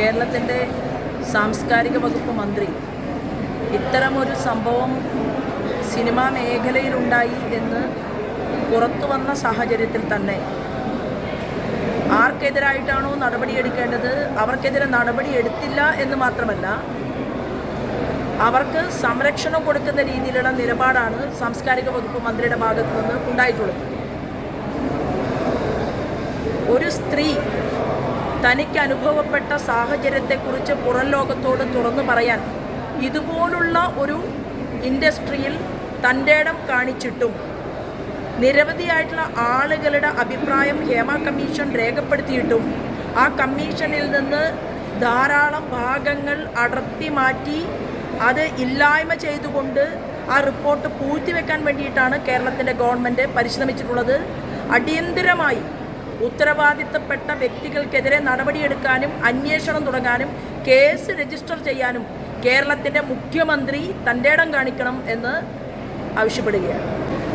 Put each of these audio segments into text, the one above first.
കേരളത്തിന്റെ സാംസ്കാരിക വകുപ്പ് മന്ത്രി. ഇത്തരമൊരു സംഭവം സിനിമാ മേഖലയിലുണ്ടായി എന്ന് പുറത്തു വന്ന സാഹചര്യത്തിൽ തന്നെ. ആർക്കെതിരായിട്ടാണോ നടപടിയെടുക്കേണ്ടത്? അവർക്കെതിരെ നടപടി എടുത്തില്ല എന്ന് മാത്രമല്ല അവർക്ക് സംരക്ഷണം കൊടുക്കുന്ന രീതിയിലുള്ള നിലപാടാണ് സാംസ്കാരിക വകുപ്പ് മന്ത്രിയുടെ ഭാഗത്തു നിന്ന് ഉണ്ടായിട്ടുള്ളത്. ഒരു സ്ത്രീ തനിക്ക് അനുഭവപ്പെട്ട സാഹചര്യത്തെക്കുറിച്ച് പുറം ലോകത്തോട് തുറന്നു പറയാൻ ഇതുപോലുള്ള ഒരു ഇൻഡസ്ട്രിയിൽ തന്റെ ഇടം കാണിച്ചിട്ടും നിരവധിയായിട്ടുള്ള ആളുകളുടെ അഭിപ്രായം ഹേമ കമ്മീഷൻ രേഖപ്പെടുത്തിയിട്ടും ആ കമ്മീഷനിൽ നിന്ന് ധാരാളം ഭാഗങ്ങൾ അടർത്തി മാറ്റി അത് ഇല്ലായ്മ ചെയ്തുകൊണ്ട് ആ റിപ്പോർട്ട് പൂഴ്ത്തിവെക്കാൻ വേണ്ടിയിട്ടാണ് കേരളത്തിന്റെ ഗവൺമെന്റ് പരിശ്രമിച്ചിട്ടുള്ളത്. അടിയന്തിരമായി ഉത്തരവാദിത്തപ്പെട്ട വ്യക്തികൾക്കെതിരെ നടപടിയെടുക്കാനും അന്വേഷണം തുടങ്ങാനും കേസ് രജിസ്റ്റർ ചെയ്യാനും കേരളത്തിന്റെ മുഖ്യമന്ത്രി തന്റെ ഇടം കാണിക്കണം എന്ന് ആവശ്യപ്പെടുകയാണ്.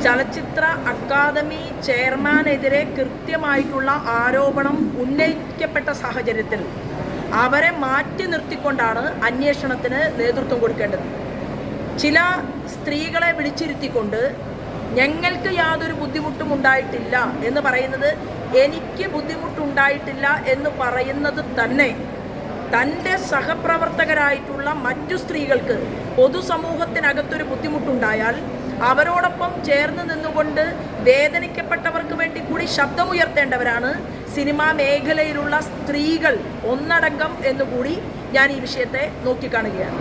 ചലച്ചിത്ര അക്കാദമി ചെയർമാനെതിരെ കൃത്യമായിട്ടുള്ള ആരോപണം ഉന്നയിക്കപ്പെട്ട സാഹചര്യത്തിൽ അവരെ മാറ്റി നിർത്തിക്കൊണ്ടാണ് അന്വേഷണത്തിന് നേതൃത്വം കൊടുക്കേണ്ടത്. ചില സ്ത്രീകളെ വിളിച്ചിരുത്തിക്കൊണ്ട് ഞങ്ങൾക്ക് യാതൊരു ബുദ്ധിമുട്ടും ഉണ്ടായിട്ടില്ല എന്ന് പറയുന്നത് എനിക്ക് ബുദ്ധിമുട്ടുണ്ടായിട്ടില്ല എന്ന് പറയുന്നത് തന്നെ. തന്റെ സഹപ്രവർത്തകരായിട്ടുള്ള മറ്റു സ്ത്രീകൾക്ക് പൊതുസമൂഹത്തിനകത്തൊരു ബുദ്ധിമുട്ടുണ്ടായാൽ അവരോടൊപ്പം ചേർന്ന് നിന്നുകൊണ്ട് വേദനിക്കപ്പെട്ടവർക്ക് വേണ്ടി കൂടി ശബ്ദമുയർത്തേണ്ടവരാണ് സിനിമാ മേഖലയിലുള്ള സ്ത്രീകൾ ഒന്നടങ്കം എന്നുകൂടി ഞാൻ ഈ വിഷയത്തെ നോക്കിക്കാണുകയാണ്.